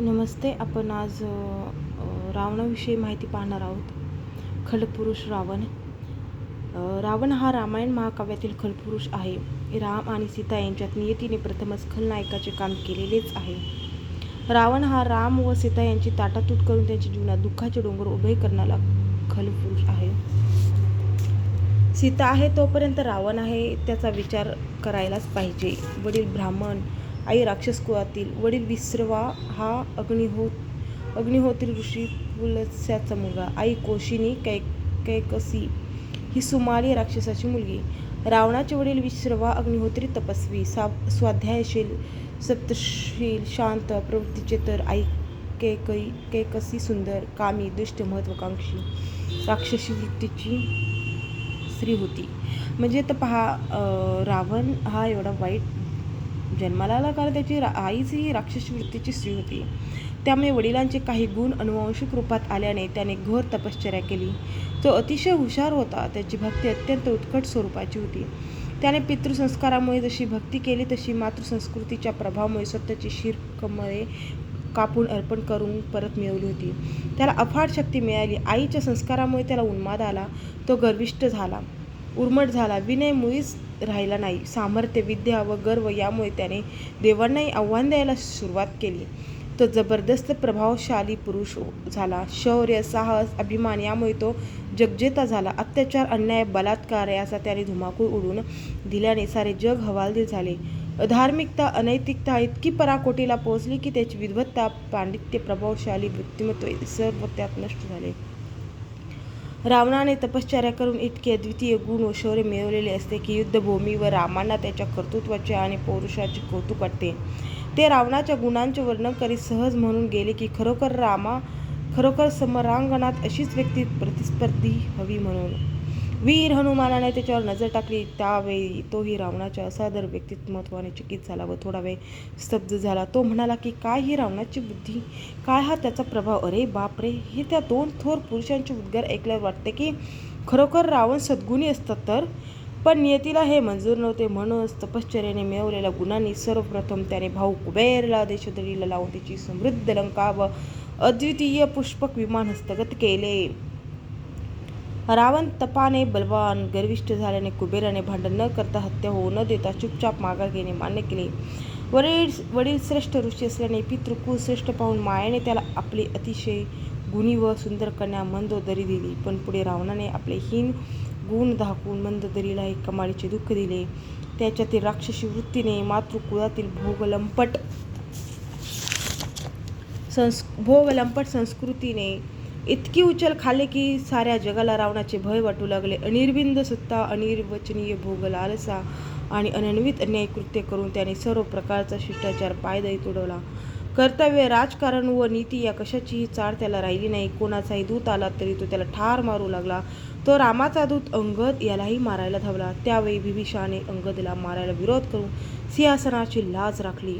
नमस्ते आपण आज रावणाविषयी माहिती पाहणार आहोत. खलपुरुष रावण. रावण हा रामायण महाकाव्यातील खलपुरुष आहे. राम आणि सीता यांच्यात नियतीने प्रथमच खलनायकाचे काम केलेलेच आहे. रावण हा राम व सीता यांची ताटातूट करून त्यांच्या जीवनात दुःखाचे डोंगर उभे करणारा खलपुरुष आहे. सीता आहे तोपर्यंत रावण आहे त्याचा विचार करायलाच पाहिजे. वडील ब्राह्मण आई राक्षस कुळातील वडील विश्रवा हा अग्निहोत अग्निहोत्री ऋषी पुलस्याचा मुलगा. आई कोशिनी कै कैकसी ही सुमाली राक्षसाची मुलगी. रावणाचे वडील विश्रवा अग्निहोत्री तपस्वी. सा स्वाध्यायशील सप्तशील शांत प्रवृत्तीचे तर आई कैकई कैकसी सुंदर कामी दुष्ट महत्वाकांक्षी राक्षसी वृत्तीची स्त्री होती. म्हणजे तर पहा रावण हा एवढा वाईट जन्माला आला कारण त्याची रा आईच ही राक्षसी वृत्तीची स्त्री होती. त्यामुळे वडिलांचे काही गुण अनुवांशिक रूपात आल्याने त्याने घोर तपश्चर्या केली. तो अतिशय हुशार होता. त्याची भक्ती अत्यंत उत्कट स्वरूपाची होती. त्याने पितृसंस्कारामुळे जशी भक्ती केली तशी मातृसंस्कृतीच्या प्रभावामुळे स्वतःची शिरकमळे कापून अर्पण करून परत मिळवली होती. त्याला अफाट शक्ती मिळाली. आईच्या संस्कारामुळे त्याला उन्माद आला. तो गर्विष्ट झाला. उर्मट झाला. विनय मुळीच राहिला नाही. सामर्थ्य विद्या व गर्व यामुळे त्याने देवांनाही आव्हान द्यायला सुरुवात केली. तो जबरदस्त प्रभावशाली पुरुष झाला. शौर्य साहस अभिमान यामुळे तो जगजेता झाला. अत्याचार अन्याय बलात्कार याचा त्याने धुमाकूळ उडून दिल्याने सारे जग हवालदिल झाले. धार्मिकता अनैतिकता इतकी पराकोटीला पोहोचली की त्याची विद्वत्ता पांडित्य प्रभावशाली व्यक्तिमत्व हे सर्व त्यात नष्ट झाले. रावणाने तपश्चर्या करून इतके अद्वितीय गुण व शौर्य मिळवलेले असते की युद्धभूमीवर रामांना त्याच्या कर्तृत्वाचे आणि पौरुषाचे कौतुक वाटते. ते रावणाच्या गुणांचे वर्णन करीत सहज म्हणून गेले की खरोखर रामा खरोखर समरांगणात अशीच व्यक्ती प्रतिस्पर्धी हवी म्हणून. वीर हनुमानाने त्याच्यावर नजर टाकली. त्यावेळी तोही रावणाच्या असादर व्यक्तिमत्वाने चकित झाला व थोडा वेळ स्तब्ध झाला. तो म्हणाला की काय ही रावणाची बुद्धी? काय हा त्याचा प्रभाव? अरे बाप रे हे त्या दोन थोर पुरुषांचे उद्गार ऐकल्यावर वाटते की खरोखर रावण सद्गुणी असतात तर? पण नियतीला हे मंजूर नव्हते. म्हणूनच तपश्चर्याने मिळवलेल्या गुणांनी सर्वप्रथम त्याने भाऊ कुबेरला देशदरीला लावून त्याची समृद्ध लंका व अद्वितीय पुष्पक विमान हस्तगत केले. रावण तपाने बलवान गर्विष्ठ झाल्याने कुबेराने भांडण न करता हत्या होऊ न देता चुपचाप माघार घेणे मान्य केले. वडील वडील श्रेष्ठ ऋषी असल्याने पितृकुल श्रेष्ठ पाहून मायाने त्याला आपली अतिशय गुणी व सुंदर कन्या मंदोदरी दिली. पण पुढे रावणाने आपले हीन गुण दाखवून मंदोदरीला एक कमालीचे दुःख दिले. त्याच्यातील राक्षसी वृत्तीने मातृकुळातील भोगलंपट संस् भोगलंपट संस्कृतीने इतकी उचल खाली की साऱ्या जगाला रावणाचे भय वाटू लागले. अनिर्बिंद सत्ता अनिर्वचनीय भोग लालसा आणि अनन्वित अन्याय कृत्य करून त्याने सर्व प्रकारचा शिष्टाचार पायदळी तुडवला. कर्तव्य राजकारण व नीती या कशाचीही चाळ त्याला राहिली नाही. कोणाचाही दूत आला तरी तो त्याला ठार मारू लागला. तो रामाचा दूत अंगद यालाही मारायला धावला. त्यावेळी बिभीषाने अंगदला मारायला विरोध करून सिंहासनाची लाज राखली.